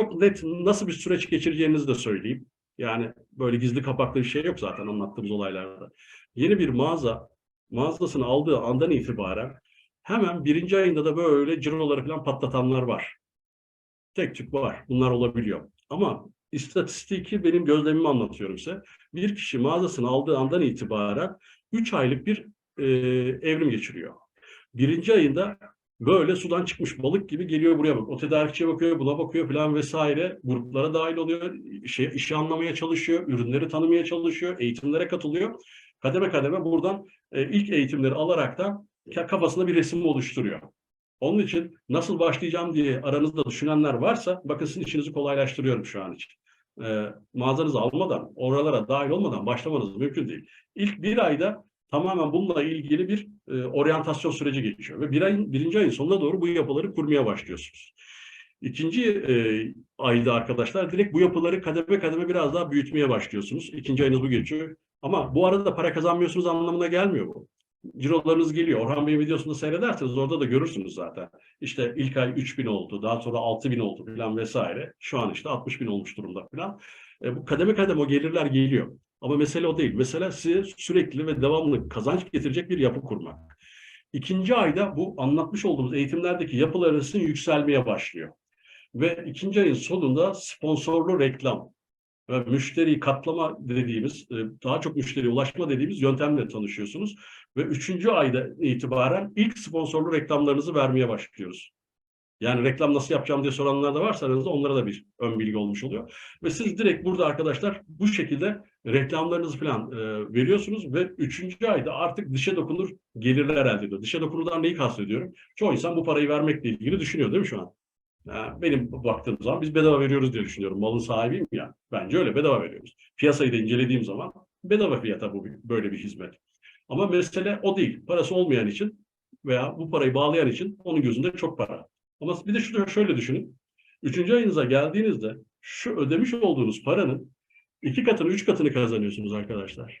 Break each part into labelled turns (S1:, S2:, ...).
S1: çok net nasıl bir süreç geçireceğinizi de söyleyeyim. Yani böyle gizli kapaklı bir şey yok zaten anlattığımız olaylarda. Yeni bir mağaza mağazasını aldığı andan itibaren hemen birinci ayında da böyle ciroları falan patlatanlar var. Tek tük var. Bunlar olabiliyor. Ama istatistiki benim gözlemimi anlatıyorum size. Bir kişi mağazasını aldığı andan itibaren 3 aylık bir e, evrim geçiriyor. Birinci ayında böyle sudan çıkmış balık gibi geliyor buraya bak. O tedarikçiye bakıyor, buna bakıyor falan vesaire. Gruplara dahil oluyor. Şey, işi anlamaya çalışıyor, ürünleri tanımaya çalışıyor, eğitimlere katılıyor. Kademe kademe buradan e, ilk eğitimleri alarak da kafasında bir resim oluşturuyor. Onun için nasıl başlayacağım diye aranızda düşünenler varsa bakın sizin işinizi kolaylaştırıyorum şu an için. E, mağazanızı almadan, oralara dahil olmadan başlamanız mümkün değil. İlk bir ayda tamamen bununla ilgili bir e, oryantasyon süreci geçiyor. Ve bir ayın, birinci ayın sonuna doğru bu yapıları kurmaya başlıyorsunuz. İkinci e, ayda arkadaşlar direkt bu yapıları kademe kademe biraz daha büyütmeye başlıyorsunuz. İkinci ayınız bu geçiyor. Ama bu arada para kazanmıyorsunuz anlamına gelmiyor bu. Cirolarınız geliyor. Orhan Bey'in videosunu seyrederseniz orada da görürsünüz zaten. İşte ilk ay 3 bin oldu, daha sonra 6 bin oldu falan vesaire. Şu an işte 60 bin olmuş durumda falan. E, bu kademe kademe o gelirler geliyor. Ama mesele o değil. Mesele size sürekli ve devamlı kazanç getirecek bir yapı kurmak. İkinci ayda bu anlatmış olduğumuz eğitimlerdeki yapılarınızın yükselmeye başlıyor. Ve ikinci ayın sonunda sponsorlu reklam ve müşteriyi katlama dediğimiz, e, daha çok müşteriye ulaşma dediğimiz yöntemle tanışıyorsunuz. Ve üçüncü ayda itibaren ilk sponsorlu reklamlarınızı vermeye başlıyoruz. Yani reklam nasıl yapacağım diye soranlar da varsa aranızda onlara da bir ön bilgi olmuş oluyor. Ve siz direkt burada arkadaşlar bu şekilde reklamlarınızı falan e, veriyorsunuz ve üçüncü ayda artık dışa dokunur gelirler elde ediyor. Dışa dokunurdan neyi kastediyorum? Çoğu insan bu parayı vermekle ilgili düşünüyor değil mi şu an? Yani benim baktığım zaman biz bedava veriyoruz diye düşünüyorum. Malın sahibiyim ya. Bence öyle bedava veriyoruz. Piyasayı da incelediğim zaman bedava fiyata bu böyle bir hizmet. Ama mesele o değil. Parası olmayan için veya bu parayı bağlayan için onun gözünde çok para. Ama bir de şunu şöyle düşünün. Üçüncü ayınıza geldiğinizde şu ödemiş olduğunuz paranın iki katını, üç katını kazanıyorsunuz arkadaşlar.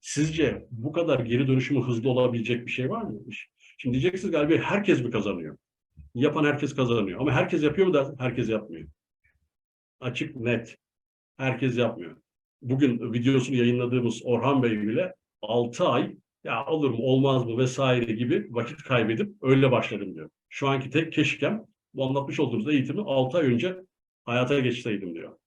S1: Sizce bu kadar geri dönüşümü hızlı olabilecek bir şey var mı? Şimdi diyeceksiniz galiba herkes mi kazanıyor? Yapan herkes kazanıyor. Ama herkes yapıyor mu dersin? Herkes yapmıyor. Açık, net. Herkes yapmıyor. Bugün videosunu yayınladığımız Orhan Bey bile 6 ay ya olur mu olmaz mı vesaire gibi vakit kaybedip öyle başladım diyor. Şu anki tek keşkem bu anlatmış olduğumuz eğitimi 6 ay önce hayata geçseydim diyor.